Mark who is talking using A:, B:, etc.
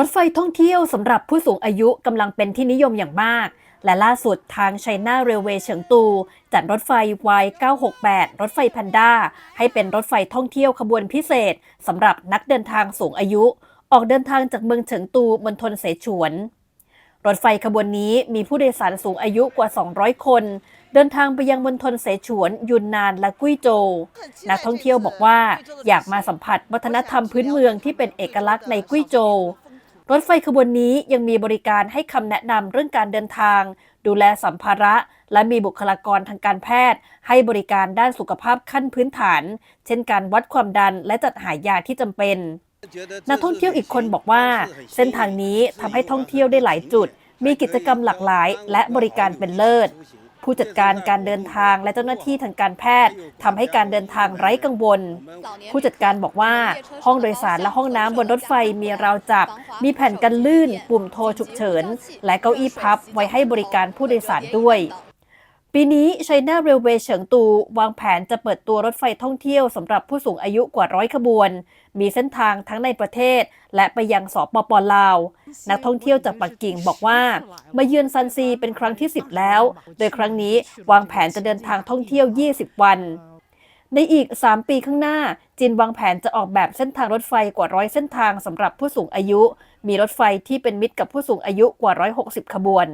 A: รถไฟท่องเที่ยวสำหรับผู้สูงอายุกำลังเป็นที่นิยมอย่างมาก และล่าสุดทาง China Railway เฉิงตู จัดรถไฟ Y968 รถไฟแพนด้า ให้เป็นรถไฟท่องเที่ยวขบวนพิเศษสำหรับนักเดินทางสูงอายุ ออกเดินทางจากเมืองเฉิงตูมณฑลเสฉวน รถไฟขบวนนี้มีผู้โดยสารสูงอายุกว่า 200 คน เดินทางไปยังมณฑลเสฉวนยุนนานและกุ้ยโจวนักท่องเที่ยวบอกว่าอยากมาสัมผัสวัฒนธรรมพื้นเมืองที่เป็นเอกลักษณ์ในกุ้ยโจว รถไฟขบวนนี้ยังมีบริการให้คำแนะนำเรื่องการเดินทาง ดูแลสัมภาระ และมีบุคลากรทางการแพทย์ ให้บริการด้านสุขภาพขั้นพื้นฐาน เช่นการวัดความดันและจัดหายาที่จำเป็น นักท่องเที่ยวอีกคนบอกว่า เส้นทางนี้ทำให้ท่องเที่ยวได้หลายจุด มีกิจกรรมหลากหลาย และบริการเป็นเลิศ ผู้จัดการการเดินทางและเจ้าหน้าที่ทางการแพทย์ทำให้การเดินทางไร้กังวล ผู้จัดการบอกว่าห้องโดยสารและห้องน้ำบนรถไฟมีราวจับ มีแผ่นกันลื่น ปุ่มโทรฉุกเฉิน และเก้าอี้พับไว้ให้บริการผู้โดยสารด้วย ปีนี้ China Railway เฉิงตูวางแผนจะเปิดตัวรถไฟท่องเที่ยวสำหรับผู้สูงอายุกว่าร้อยขบวน มีเส้นทางทั้งในประเทศ และไปยังสปปลาว นักท่องเที่ยวจากปักกิ่งบอกว่า มาเยือนซันซีเป็นครั้งที่ 10 แล้ว โดยครั้งนี้วางแผนจะเดินทางท่องเที่ยว 20 วัน ในอีก 3 ปีข้างหน้า จีนวางแผนจะออกแบบเส้นทางรถไฟกว่าร้อยเส้นทางสำหรับผู้สูงอายุ มีรถไฟที่เป็นมิตรกับผู้สูงอายุกว่า 160 ขบวน